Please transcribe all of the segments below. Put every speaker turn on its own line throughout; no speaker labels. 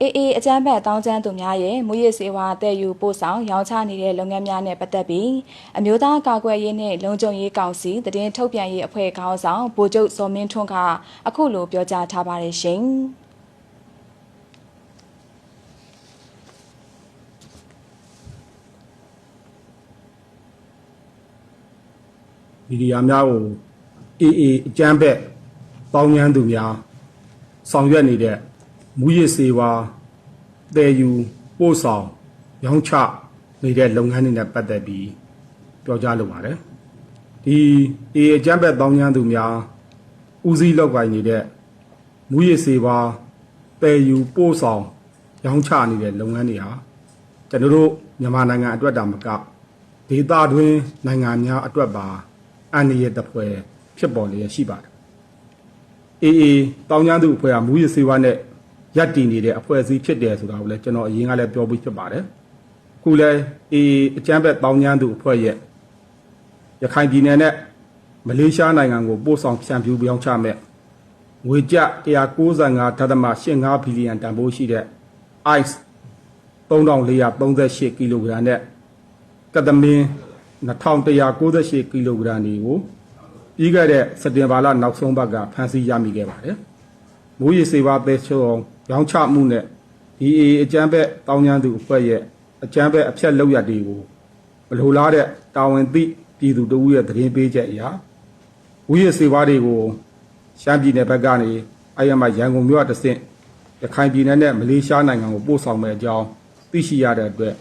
အေးအေးအကြမ်းဖက်တောင်းကျမ်းသူများရဲ့မူရစ်စေဝါတဲ့ယူပို့ဆောင်ရောင်းချနေတဲ့လုပ်ငန်းများနဲ့ပတ်သက်ပြီးအမျိုးသားကာကွယ်ရေးနဲ့လုံခြုံရေးကောင်စီတည်င်းထုတ်ပြန်ရေးအဖွဲ့ခေါင်းဆောင်ဗိုလ်ချုပ်စောမင်းထွန်းကအခုလိုပြောကြားထားပါတယ်ရှင်။
မီဒီယာများကိုအေးအေးအကြမ်းဖက်ပေါင်းညမ်းသူများဆောင်ရွက်နေတဲ့ မူရစ်စေဝါတည်ယူပို့ဆောင်ရောင်းချနေတဲ့လုပ်ငန်းတွေနဲ့ပတ်သက်ပြီးပြောကြားလိုပါတယ်ဒီအေးအကြမ်းဖက်ပေါင်းညမ်းသူများဦးစီးလောက်ကိုင်နေတဲ့မူရစ်စေဝါတည်ယူပို့ဆောင်ရောင်းချနေတဲ့လုပ်ငန်းတွေဟာကျွန်တော်တို့မြန်မာနိုင်ငံအတွက်တာမကဒေသတွင်းနိုင်ငံများအတွက်ပါအန္တရာယ်တစ်ဖွဲ့ဖြစ်ပေါ်လျက်ရှိပါတယ်။အေးအေးတောင်းကျမ်းသူအဖွဲ့ကမူရစ်စေဝါနဲ့ ရပ်တည်နေတဲ့အဖွဲ့အစည်းဖြစ်တယ်ဆိုတာကိုလည်းကျွန်တော်အရင်ကလည်းပြောပြီးဖြစ်ပါတယ်။အခုလည်းအေးအေးအကြမ်းဖက်တောင်းကျမ်းသူအဖွဲ့ရဲ့ရခိုင်ပြည်နယ်နဲ့မလေးရှားနိုင်ငံကိုပို့ဆောင်ဖြန့်ဖြူးပြောင်းချမဲ့ငွေကျ195.85ဘီလီယံတန်ဖိုးရှိတဲ့ ICE 3438ကီလိုဂရမ်နဲ့ကတမင်း2198ကီလိုဂရမ်တွေကိုပြီးခဲ့တဲ့စက်တင်ဘာလနောက်ဆုံးပတ်ကဖမ်းဆီးရမိခဲ့ပါတယ်။မိုးရေစေပါသဲချုံ ရောင်းချမှုနဲ့ဒီအေအကြမ်းဖက်တောင်းကျမ်းသူအဖွဲ့ရဲ့အကြမ်းဖက်အဖြတ်လောက်ရတွေကိုမလိုလားတဲ့တာဝန်သိပြည်သူတို့ရဲ့သတင်းပေးချက်အရာဝိရစေပါတွေကိုရှမ်းပြည်နယ်ဘက်ကနေအယမရန်ကုန်မြို့အတဆင့်ရခိုင်ပြည်နယ်နဲ့မလေးရှားနိုင်ငံကိုပို့ဆောင်မဲ့အကြောင်းသိရှိရတဲ့အတွက်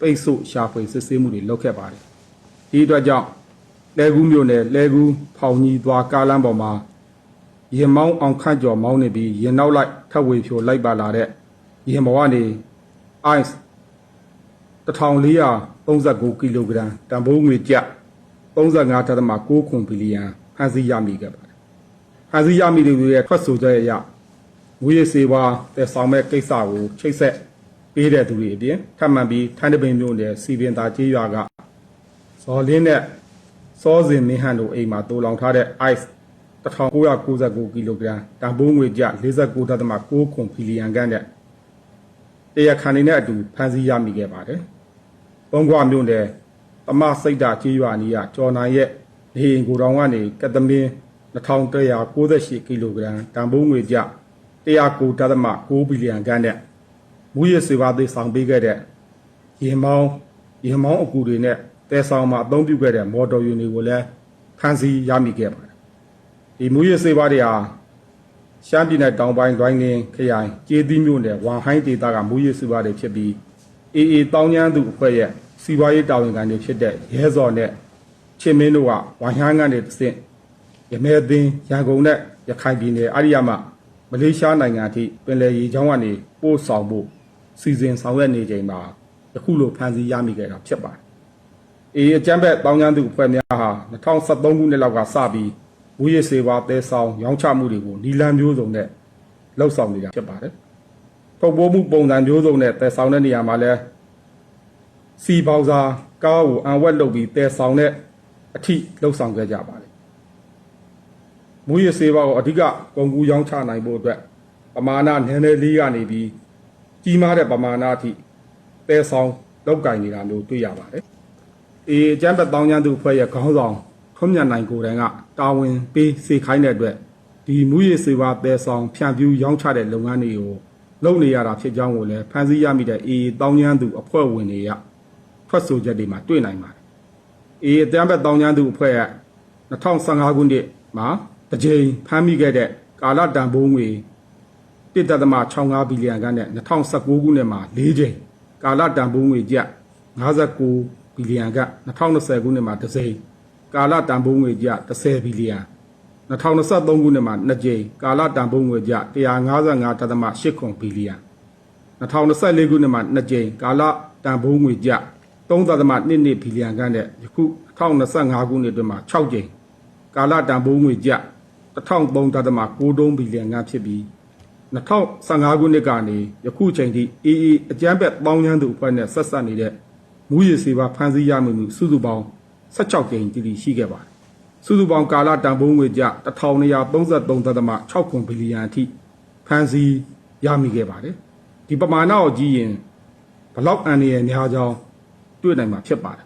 ပိတ်ဆို့ရှာဖွေစစ်ဆေးမှုတွေလုပ်ခဲ့ပါတယ်။ဒီအတွက်ကြောင့်လဲကူးမြို့နယ်လဲကူးဖောင်ကြီးသွားကားလမ်းပေါ်မှာ ရင်မောင်းအောင်ခန့်ကျော်မောင်းနေပြီးရင်နောက်လိုက်ထပ်ဝေဖြိုလိုက်ပါလာတဲ့ရင်ဘဝနေ ice 1439ကီလိုဂရမ်တန်ဖိုးငွေကျ35.6ခွန်ဘီလီယံဖန်ဆီးရမိခဲ့ပါတယ်။ဖန်ဆီးရမိတဲ့ရဲ့ထွက်ဆိုချက်အရငွေရစေဝါတဲ့ဆောင်မဲ့ကိစ္စကိုချိတ်ဆက်ပေးတဲ့သူတွေအပြင်ထပ်မံပြီးထန်းတပင်မြို့နယ်စီပင်သာကျေးရွာကဇော်လင်းနဲ့စောစင်မင်းဟန်တို့အိမ်မှာတူလောင်ထားတဲ့ ice 1999ကီလိုဂရမ်တန်ဖိုးငွေကျ49.6ခွန်ဘီလီယံခန့်နဲ့တရားခံနေနဲ့အတူဖမ်းဆီးရမိခဲ့ပါတယ်။သုံးခွမြို့နယ်တမစိတ်တာကျေးရွာနီးကကျော်နိုင်ရဲ့နေအိမ်ကိုတောင်ကနေကတမင်း2198ကီလိုဂရမ်တန်ဖိုးငွေကျ109.6ဘီလီယံခန့်နဲ့မူရစေဝါသေးဆောင်ပေးခဲ့တဲ့ရင်မောင်းရင်မောင်းအကူတွေနဲ့တဲဆောင်မှာအသုံးပြုခဲ့တဲ့မော်တော်ယာဉ်တွေကိုလည်းဖမ်းဆီးရမိခဲ့ပါတယ်။ ဒီမူရစေဝါတွေဟာရှမ်းပြည်နယ်တောင်ပိုင်းလွိုင်းလင်းခရိုင်ကျေးသီးမြို့နယ်ဝမ်ဟိုင်းဒေသကမူရစေဝါတွေဖြစ်ပြီးအေအေတောင်းကျမ်းသူအဖွဲ့ရဲ့စီးပွားရေးတာဝန်ခံတွေဖြစ်တဲ့ရဲစော်နဲ့ချင်းမင်းတို့ကဝမ်ဟိုင်းကနေတဆင့်ရမဲသိန်းရန်ကုန်နဲ့ရခိုင်ပြည်နယ်အရိယာမမလေးရှားနိုင်ငံအထိပင်လယ်ရေချောင်းကနေပို့ဆောင်ဖို့စီစဉ်ဆောင်ရွက်နေချိန်မှာယခုလိုဖန်ဆီးရမိခဲ့တာဖြစ်ပါတယ်။အေးအကြမ်းဖက်တောင်းကျမ်းသူအဖွဲ့များဟာ2013ခုနှစ်လောက်ကစပြီး ဝူရစေဝါတဲဆောင်ရောင်းချမှုတွေကိုနီလန်မျိုးစုံနဲ့လှုပ်ဆောင်နေတာဖြစ်ပါတယ်။ထုတ်ပိုးမှုပုံစံမျိုးစုံနဲ့တဲဆောင်တဲ့နေရာမှာလဲစီပေါစာကားကိုအံဝက်လုပ်ပြီးတဲဆောင်တဲ့အထိလှုပ်ဆောင်ခဲ့ကြပါတယ်။မူရစေဝါကိုအဓိကကုန်ကူးရောင်းချနိုင်ဖို့အတွက်ပမာဏနည်းနည်းလေးကနေပြီးကြီးမားတဲ့ပမာဏအထိတဲဆောင်လောက်ကင်နေတာမျိုးတွေ့ရပါတယ်။အေအကျန်းဘက်တောင်းကျမ်းသူအဖွဲ့ရဲ့ခေါင်းဆောင် ထွန်းမြတ်နိုင်ကိုယ်တိုင်ကတာဝန်ပေးစေခိုင်းတဲ့အတွက်ဒီမူရစေဝါတဲဆောင်ဖြန့်ဖြူးရောင်းချတဲ့လုပ်ငန်းတွေကိုလုပ်နေရတာဖြစ်ကြောင်းကိုလည်းဖန်ဆီးရမိတဲ့အေတောင်းကျမ်းသူအဖွဲ့ဝင်တွေကထွက်ဆိုချက်တွေမှာတွေ့နိုင်ပါတယ်။အေအကျန်းဘက်တောင်းကျမ်းသူအဖွဲ့က2015ခုနှစ်မှာတစ်ကြိမ်ဖမ်းမိခဲ့တဲ့ကာလတန်ဖိုးငွေ1.65ဘီလီယံကနဲ့2019ခုနှစ်မှာ၄ကြိမ်ကာလတန်ဖိုးငွေကျ59ဘီလီယံက2020ခုနှစ်မှာတစ်စိမ် ကာလတန်ဖိုးငွေကျ30ဘီလီယံ2023ခုနှစ်မှာ2ကြိမ်ကာလတန်ဖိုးငွေကျ155.8ခွန်ဘီလီယံ2024ခုနှစ်မှာ2ကြိမ်ကာလတန်ဖိုးငွေကျ3.22ဘီလီယံကနဲ့ယခု2025ခုနှစ်အတွင်းမှာ6ကြိမ်ကာလတန်ဖိုးငွေကျ1003.93ဘီလီယံကဖြစ်ပြီး2015ခုနှစ်ကနေယခုချိန်ထိအေးအေးအကြမ်းဖက်ပေါင်းချမ်းသူအဖွဲ့နဲ့ဆက်ဆက်နေတဲ့မူရည်စေပါဖန်ဆီးရမှုမှုစုစုပေါင်း 16ကြိမ်တည်ရှိခဲ့ပါတယ်။စုစုပေါင်းကာလတန်ဖိုးငွေကျ1233.6ခွန်ဘီလီယံအထိဖန်ဆီးရမိခဲ့ပါတယ်။ဒီပမာဏကိုကြည့်ရင်ဘလောက်အန်ရည်များကြောင်းတွေ့နိုင်မှာဖြစ်ပါတယ်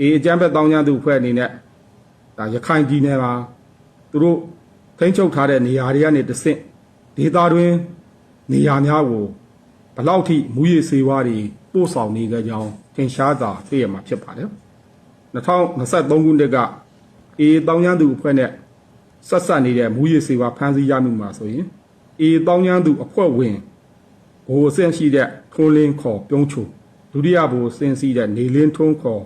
အေးအကြမ်းဖက်တောင်းကျမ်းသူအဖွဲ့အနေနဲ့ဒါရခိုင်ပြည်နယ်မှာသူတို့ထိန်းချုပ်ထားတဲ့နေရာတွေကနေတဆင့်ဒေသတွင်းနေရာများကိုဘလောက်ထိမူရည်စေဝါးတွေပို့ဆောင်နေကြကြောင်းသင်ရှားစွာသိရမှာဖြစ်ပါတယ် 2023ခုနှစ်ကအေးတောင်းကျမ်းသူအဖွဲ့နဲ့ဆက်ဆက်နေတဲ့မူရည်စေဝါးဖမ်းဆီးရမှုမှာဆိုရင်အေးတောင်းကျမ်းသူအဖွဲ့ဝင်ဘိုးအဆင့်ရှိတဲ့ထွန်းလင်းခေါ်ပြုံးချုံဒုတိယဘိုးအဆင့်ရှိတဲ့နေလင်းထွန်းခေါ်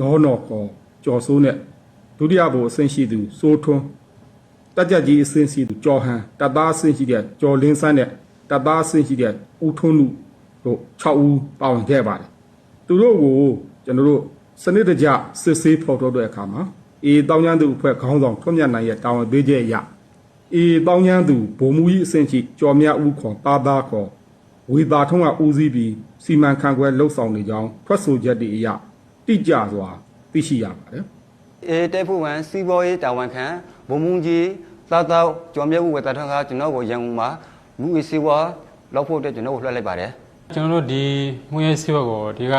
လောနော်ခေါ်ကျော်စိုးနဲ့ဒုတိယဘိုးအဆင့်ရှိသူစိုးထွန်းတက်ကြက်ကြီးအဆင့်ရှိသူကျော်ဟန်တပ်သားအဆင့်ရှိတဲ့ကျော်လင်းဆန်းနဲ့တပ်သားအဆင့်ရှိတဲ့ဦးထွန်းလူတို့6ဦးပါဝင်ခဲ့ပါတယ်သူတို့ကိုကျွန်တော်တို့ စနစ်တကျစစ်ဆေးဖော်ထုတ်တဲ့အခါမှာအေးတောင်းကျမ်းသူအဖွဲ့ခေါင်းဆောင်ထွန်းမြတ်နိုင်ရဲ့တာဝန်ပေးချက်အရအေးတောင်းကျမ်းသူဗိုလ်မှူးကြီးအဆင့်ရှိကျော်မြဦးခေါ်တာသားခေါ်ဝေသာထုံးကဦးစီးပြီးစီမံခန့်ခွဲလှုပ်ဆောင်နေကြောင်းထွက်ဆိုချက်တွေအရတိကျစွာသိရှိရပါတယ်
အေးတက်ဖို့ဝန်စီဘောရေးတာဝန်ခံဘုံမုံကြီးသာသာကျော်မြတ်ဦးဝေတာထောင်းကကျွန်တော်ကိုရန်ကုန်မှာလူအစီဝါလောက်ဖို့အတွက်ကျွန်တော်ကိုလွှတ်လိုက်ပါတယ်
ကျွန်တော်တို့ဒီမွေးရေးစီးပွားကိုဒီက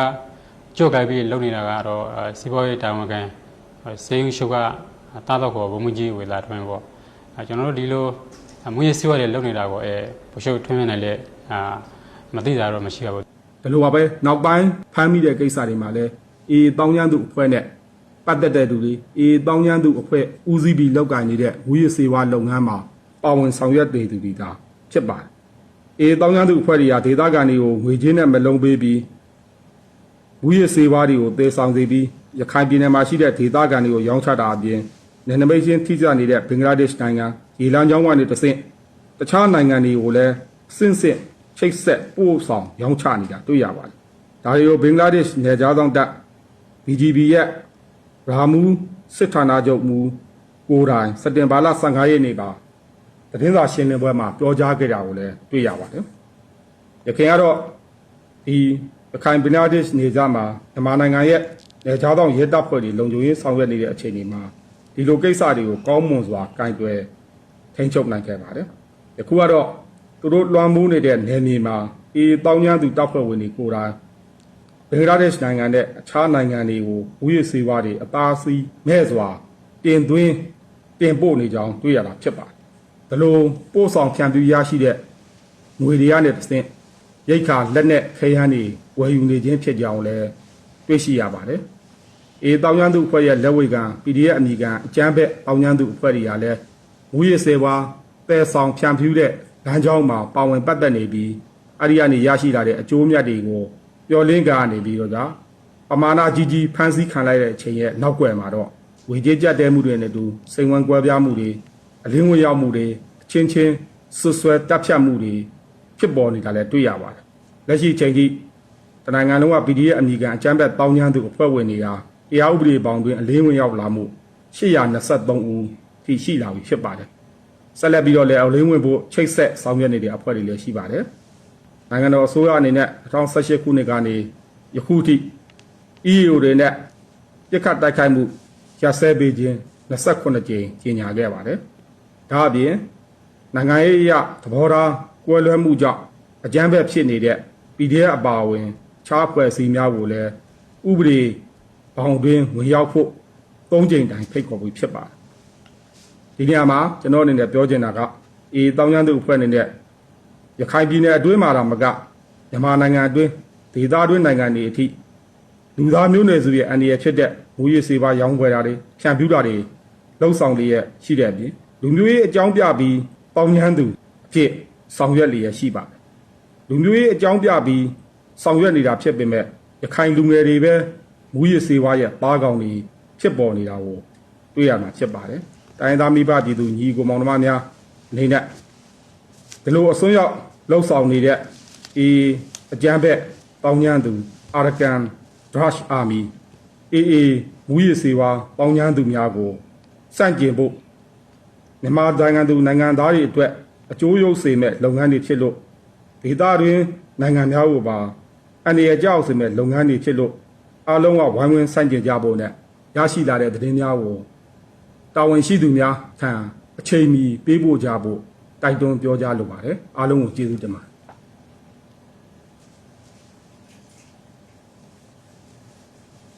ကြော့ကြိုက်ပြီးလုပ်နေတာကတော့အဲစီးပွားရေးတာဝန်ခံစေယုံရှုပ်ကတာတော့ကိုဘုံမကြီးဝေလာထွန်းပေါ့အဲကျွန်တော်တို့ဒီလိုမွေးရေးစီးပွားတွေလုပ်နေတာကိုအဲဘုရှုပ်ထွန်းမြနေလဲအာမသိတာတော့မရှိပါဘူး
ဒီလိုပါပဲနောက်ပိုင်းဖမ်းမိတဲ့ကိစ္စတွေမှာလည်းအေးတောင်းကျမ်းသူအဖွဲ့နဲ့ပတ်သက်တဲ့သူတွေအေးတောင်းကျမ်းသူအဖွဲ့ဦးစီးပြီးလုပ်ကိုင်နေတဲ့ဝူရစေဝါလုပ်ငန်းမှာပါဝင်ဆောင်ရွက်နေသူတွေဒါဖြစ်ပါတယ်အေးတောင်းကျမ်းသူအဖွဲ့တွေကဒေသခံတွေကိုငွေချင်းနဲ့မလုံးပေးပြီး ဝူရစေဝါးတွေကိုသေဆောင်စေပြီးရခိုင်ပြည်နယ်မှာရှိတဲ့ဒေသခံတွေကိုရောင်းချတာအပြင်နယ်နိမိတ်ချင်းထိစပ်နေတဲ့ဘင်္ဂလားဒေ့ရှ်နိုင်ငံရေလမ်းကြောင်းကနေတဆင့်တခြားနိုင်ငံတွေကိုလည်းစင့်စစ်ချိတ်ဆက်ပို့ဆောင်ရောင်းချနေတာတွေ့ရပါတယ်။ဒါတွေကိုဘင်္ဂလားဒေ့ရှ်နယ်ခြားဆောင်တပ် BGB ရဲ့ရာမူစစ်ဌာနချုပ်မူကိုယ်တိုင်စက်တင်ဘာလ15ရက်နေ့မှာသတင်းစာရှင်းလင်းပွဲမှာပြောကြားခဲ့တာကိုလည်းတွေ့ရပါတယ်။ရခိုင်ကတော့ဒီ အခိုင်ဘင်နာဒစ်နေကြမှာမြန်မာနိုင်ငံရဲ့နေကြားတောင်ရဲတပ်ဖွဲ့တွေလုံခြုံရေးဆောင်ရွက်နေတဲ့အခြေအနေမှာဒီလိုကိစ္စတွေကိုကောင်းမွန်စွာကင်တွယ်ထိန်းချုပ်နိုင်ခဲ့ပါတယ်။ယခုကတော့သူတို့လွှမ်းမိုးနေတဲ့နယ်မြေမှာအေးတောင်းကျမ်းသူတပ်ဖွဲ့ဝင်တွေကိုယ်တိုင်ဘင်္ဂလားဒေ့ရှ်နိုင်ငံနဲ့အခြားနိုင်ငံတွေကိုဝိရစေဝါတွေအသားစီးမဲ့စွာတင်သွင်းတင်ပို့နေကြောင်းတွေ့ရတာဖြစ်ပါတယ်။ဒါလိုပို့ဆောင်ဖြန့်ဖြူးရရှိတဲ့ငွေတွေကနေတစ်ဆင့် ရိတ်ခါလက်နဲ့ခဲယမ်းတွေဝယ်ယူနေခြင်းဖြစ်ကြောင်းလည်းတွေ့ရှိရပါတယ်။အေးတောင်ကျမ်းသူအဖွဲ့ရဲ့လက်ဝဲကံ PDF အမည်ကအကျန်းဘက်တောင်ကျမ်းသူအဖွဲ့တွေကလည်းမူရစေဝါပယ်ဆောင်ဖြန့်ဖြူးတဲ့လမ်းကြောင်းမှာပါဝင်ပတ်သက်နေပြီးအဲ့ဒီကနေရရှိလာတဲ့အကျိုးအမြတ်တွေကိုပျော်လင့်ကားနေပြီးတော့ကပမာဏကြီးကြီးဖန်ဆီးခံလိုက်တဲ့အချိန်ရဲ့နောက်ွယ်မှာတော့ဝေကြီးကြက်တဲမှုတွေနဲ့တူစိန်ဝင်ကွဲပြားမှုတွေအလင်းဝင်ရောက်မှုတွေအချင်းချင်းဆွဆွဲတပ်ဖြတ်မှုတွေ ဖြစ်ပေါ်နေတာလည်းတွေ့ရပါတယ်။လက်ရှိချိန်ထိတနိုင်ငံလုံးက PDF အမည်ခံအကြမ်းဖက်တောင်းကျမ်းသူအဖွဲ့ဝင်တွေဟာတရားဥပဒေပေါင်းတွင်အလင်းဝင်ရောက်လာမှု823ဦးထိရှိလာပြီဖြစ်ပါတယ်။ဆက်လက်ပြီးတော့လည်းအလင်းဝင်ဖို့ချိတ်ဆက်ဆောင်ရွက်နေတဲ့အဖွဲ့တွေလည်းရှိပါတယ်။နိုင်ငံတော်အစိုးရအနေနဲ့2018ခုနှစ်ကနေယခုထိ EAO တွေနဲ့ပြစ်ခတ်တိုက်ခိုက်မှုရစဲပေးခြင်း28ကြိမ်ကြီးညာခဲ့ပါတယ်။ဒါအပြင်နိုင်ငံရေးအရသဘောထား ကွဲလွဲမှုကြောင့်အကြမ်းဖက်ဖြစ်နေတဲ့ PDF အပါအဝင်ခြားဖွဲ့စည်းများကိုလည်းဥပဒေဘောင်တွင်ဝင်ရောက်ဖို့သုံးကြိမ်တိုင်ဖိတ်ခေါ်ပြီးဖြစ်ပါတယ်ဒီနေရာမှာကျွန်တော်အနေနဲ့ပြောချင်တာကအေးတောင်းကျမ်းသူအဖွဲ့အနေနဲ့ရခိုင်ပြည်နယ်အတွင်းမှာတော့မကမြန်မာနိုင်ငံအတွင်းဒေသအတွင်းနိုင်ငံတွေအထိလူသားမျိုးနွယ်စုရဲ့အန္တရာယ်ဖြစ်တဲ့ဝူရည်စေပါရောင်းခွဲတာတွေဖြန့်ဖြူးတာတွေလှုပ်ဆောင်လျက်ရှိတဲ့အပြင်လူမျိုးရေးအကြောင်းပြပြီးတောင်းကျမ်းသူအဖြစ် ဆောင်ရွက်လျက်ရှိပါတယ်လူမျိုးရေးအကြောင်းပြပြီးဆောင်ရွက်နေတာဖြစ်ပေမဲ့ရခိုင်လူငယ်တွေပဲမူရည်စေဝါရဲ့ပါးကောင်တွေဖြစ်ပေါ်နေတာကိုတွေ့ရမှာဖြစ်ပါတယ်။တိုင်းရင်းသားမိဘပြည်သူညီကိုမောင်နှမများအနေနဲ့ဒီလိုအစွန်းရောက်လှုပ်ဆောင်နေတဲ့အေးအကြမ်းဖက်ပေါင်းညမ်းသူအာရကန်ဒရရှ်အာမီအေးအေးမူရည်စေဝါပေါင်းညမ်းသူများကိုစန့်ကျင်ဖို့မြန်မာနိုင်ငံသူနိုင်ငံသားတွေအတွက် အကျိုးရုပ်စေမဲ့လုပ်ငန်းတွေဖြစ်လို့ဒေသတွင်းနိုင်ငံများကိုပါအနေရကြောက်စေမဲ့လုပ်ငန်းတွေဖြစ်လို့အားလုံးကဝိုင်းဝန်းဆိုင်ကျင်ကြဖို့နဲ့ရရှိလာတဲ့သတင်းများကိုတာဝန်ရှိသူများထံအချိန်မီပေးပို့ကြဖို့တိုက်တွန်းပြောကြားလိုပါတယ်အားလုံးကိုကျေးဇူးတင်ပါတယ်